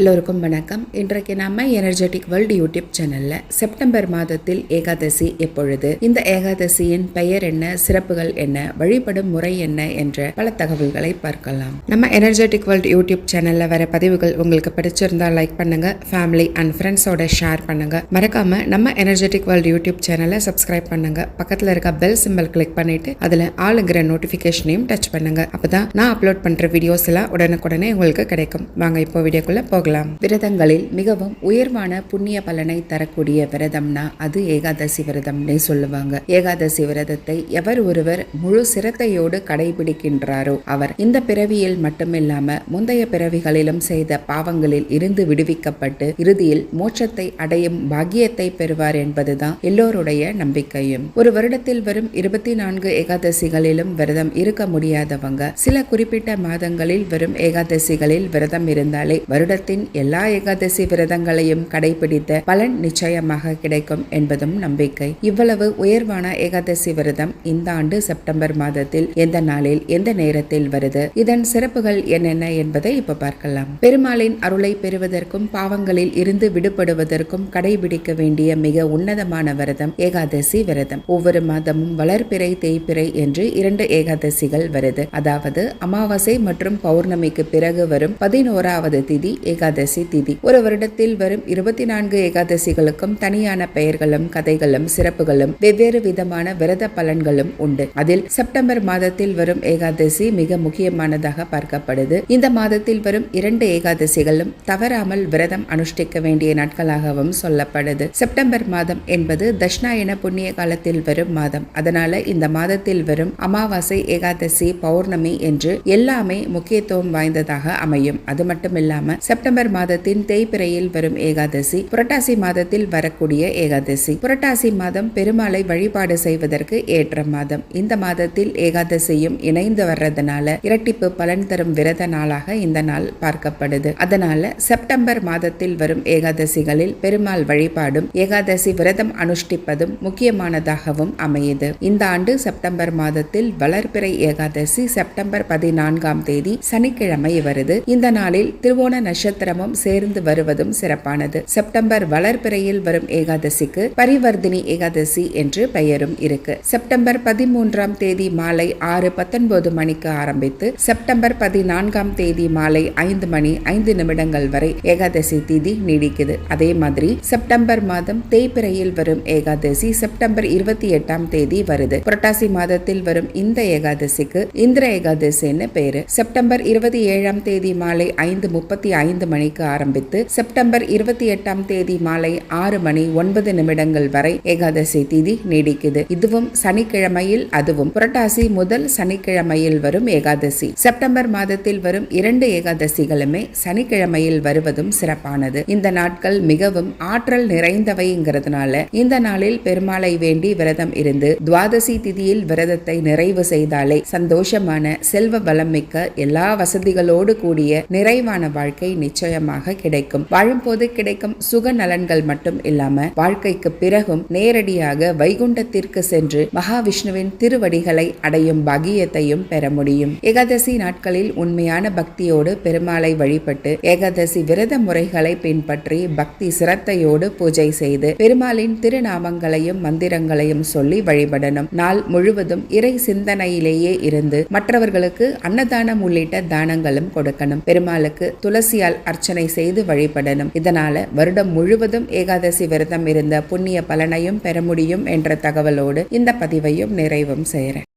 எல்லோருக்கும் வணக்கம். இன்றைக்கு நம்ம எனர்ஜெட்டிக் வேர்ல்டு யூடியூப் சேனல்ல செப்டம்பர் மாதத்தில் ஏகாதசி எப்பொழுது இந்த ஏகாதசியின் பெயர் என்ன சிறப்புகள் என்ன வழிபடும் முறை என்ன என்ற பல தகவல்களை பார்க்கலாம். நம்ம எனர்ஜெட்டிக் வேர்ல்டு யூடியூப் சேனல்ல வர பதிவுகள் உங்களுக்கு பிடிச்சிருந்தா லைக் பண்ணுங்க ஃபேமிலி அண்ட் ஃப்ரெண்ட்ஸோட ஷேர் பண்ணுங்க. மறக்காம நம்ம எனர்ஜெட்டிக் வேர்ல்டு யூடியூப் சேனலை சப்ஸ்கிரைப் பண்ணுங்க. பக்கத்துல இருக்க பெல் சிம்பல் கிளிக் பண்ணிட்டு அதுல ஆளுங்கிற நோட்டிபிகேஷனையும் டச் பண்ணுங்க. அப்பதான் நான் அப்லோட் பண்ற வீடியோஸ் எல்லாம் உடனுக்குடனே உங்களுக்கு கிடைக்கும். வாங்க இப்போ வீடியோக்குள்ள போகலாம். விரதங்களில் மிகவும் உயர்வான புண்ணிய பலனை தரக்கூடிய விரதம்னா அது ஏகாதசி விரதம்னே சொல்லுவாங்க. ஏகாதசி விரதத்தை எவர் ஒருவர் முழு சிரத்தையோடு கடைபிடிக்கின்றாரோ அவர் இந்த பிறவியில் மட்டுமில்லாம முந்தைய பிறவிகளிலும் செய்த பாவங்களில் இருந்து விடுவிக்கப்பட்டு இறுதியில் மோட்சத்தை அடையும் பாக்கியத்தை பெறுவார் என்பதுதான் எல்லோருடைய நம்பிக்கையும். ஒரு வருடத்தில் வரும் இருபத்தி நான்கு ஏகாதசிகளிலும் விரதம் இருக்க முடியாதவங்க சில குறிப்பிட்ட மாதங்களில் வரும் ஏகாதசிகளில் விரதம் இருந்தாலே வருடத்தின் மாதத்தின் எல்லா ஏகாதசி விரதங்களையும் கடைபிடித்த பலன் நிச்சயமாக கிடைக்கும் என்பதும் நம்பிக்கை. இவ்வளவு உயர்வான ஏகாதசி விரதம் இந்த ஆண்டு செப்டம்பர் மாதத்தில் எந்த நாளில் எந்த நேரத்தில் வருது இதன் சிறப்புகள் என்னென்ன என்பதை இப்ப பார்க்கலாம். பெருமாளின் அருளை பெறுவதற்கும் பாவங்களில் இருந்து விடுபடுவதற்கும் கடைபிடிக்க வேண்டிய மிக உன்னதமான விரதம் ஏகாதசி விரதம். ஒவ்வொரு மாதமும் வளர்பிறை தேய்பிறை என்று இரண்டு ஏகாதசிகள் வருது. அதாவது அமாவாசை மற்றும் பௌர்ணமிக்கு பிறகு வரும் பதினோராவது திதி ஏகாதசி திதி. ஒரு வருடத்தில் வரும் இருபத்தி நான்கு ஏகாதசிகளுக்கும் தனியான பெயர்களும் கதைகளும் சிறப்புகளும் வெவ்வேறு விதமான விரத பலன்களும் உண்டு. அதில் செப்டம்பர் மாதத்தில் வரும் ஏகாதசி மிக முக்கியமானதாக பார்க்கப்படுது. இந்த மாதத்தில் வரும் இரண்டு ஏகாதசிகளும் தவறாமல் விரதம் அனுஷ்டிக்க வேண்டிய நாட்களாகவும் சொல்லப்படுது. செப்டம்பர் மாதம் என்பது தட்சிணாயன புண்ணிய காலத்தில் வரும் மாதம். அதனால இந்த மாதத்தில் வரும் அமாவாசை ஏகாதசி பௌர்ணமி என்று எல்லாமே முக்கியத்துவம் வாய்ந்ததாக அமையும். அது மட்டும் இல்லாம செப்டம்பர் மாதத்தின் தேய்பிறையில் வரும் ஏகாதசி புரட்டாசி மாதத்தில் வரக்கூடிய ஏகாதசி. புரட்டாசி மாதம் பெருமாளை வழிபாடு செய்வதற்கு ஏற்ற மாதம். இந்த மாதத்தில் ஏகாதசியும் இணைந்து வர்றதுனால இரட்டிப்பு பலன் தரும் விரத நாளாக இந்த நாள் பார்க்கப்படுது. அதனால செப்டம்பர் மாதத்தில் வரும் ஏகாதசிகளில் பெருமாள் வழிபாடும் ஏகாதசி விரதம் அனுஷ்டிப்பதும் முக்கியமானதாகவும் அமையுது. இந்த ஆண்டு செப்டம்பர் மாதத்தில் வளர்பிறை ஏகாதசி செப்டம்பர் பதினான்காம் தேதி சனிக்கிழமை வருது. இந்த நாளில் திருவோண நட்சத்திரமும் சேர்ந்து வருவதும் சிறப்பானது. செப்டம்பர் வளர்பிறையில் வரும் ஏகாதசிக்கு பரிவர்த்தினி ஏகாதசி என்று பெயரும் இருக்கு. செப்டம்பர் பதிமூன்றாம் தேதி மாலை ஆறு பத்தொன்பது மணிக்கு ஆரம்பித்து செப்டம்பர் பதினான்காம் தேதி மாலை ஐந்து மணி ஐந்து நிமிடங்கள் வரை ஏகாதசி திதி நீடிக்குது. அதே மாதிரி செப்டம்பர் மாதம் தேய்பிறையில் வரும் ஏகாதசி செப்டம்பர் இருபத்தி எட்டாம் தேதி வருது. புரட்டாசி மாதத்தில் வரும் இந்த ஏகாதசிக்கு இந்திர ஏகாதசின்னு பேரு. செப்டம்பர் இருபத்தி ஏழாம் தேதி மாலை ஐந்து முப்பத்தி ஐந்து மணிக்கு ஆரம்பித்து செப்டம்பர் இருபத்தி எட்டாம் தேதி மாலை ஆறு மணி ஒன்பது நிமிடங்கள் வரை ஏகாதசி திதி நீடிக்குது. இதுவும் சனிக்கிழமையில் அதுவும் புரட்டாசி முதல் சனிக்கிழமையில் வரும் ஏகாதசி. செப்டம்பர் மாதத்தில் வரும் இரண்டு ஏகாதசிகளுமே சனிக்கிழமையில் வருவதும் சிறப்பானது. இந்த நாட்கள் மிகவும் ஆற்றல் நிறைந்தவைங்கிறதுனால இந்த நாளில் பெருமாளை வேண்டி விரதம் இருந்து துவாதசி திதியில் விரதத்தை நிறைவு செய்தாலே சந்தோஷமான செல்வ வளம் மிக்க எல்லா வசதிகளோடு கூடிய நிறைவான வாழ்க்கை நிச்சயம் நிச்சயமாக கிடைக்கும். வாழும்போது கிடைக்கும் சுக நலன்கள் மட்டும் இல்லாம வாழ்க்கைக்கு பிறகும் நேரடியாக வைகுண்டத்திற்கு சென்று மகாவிஷ்ணுவின் திருவடிகளை அடையும் பாகியத்தையும் பெற முடியும். ஏகாதசி நாட்களில் உண்மையான பக்தியோடு பெருமாளை வழிபட்டு ஏகாதசி விரத முறைகளை பின்பற்றி பக்தி சிரத்தையோடு பூஜை செய்து பெருமாளின் திருநாமங்களையும் மந்திரங்களையும் சொல்லி வழிபடணும். நாள் முழுவதும் இறை சிந்தனையிலேயே இருந்து மற்றவர்களுக்கு அன்னதானம் உள்ளிட்ட தானங்களும் கொடுக்கணும். பெருமாளுக்கு துளசியால் அர்ச்சனை செய்து வழிபடணும். இதனால வருடம் முழுவதும் ஏகாதசி விரதம் இருந்த புண்ணிய பலனையும் பெற முடியும் என்ற தகவலோடு இந்த பதிவையும் நிறைவும் செய்கிறேன்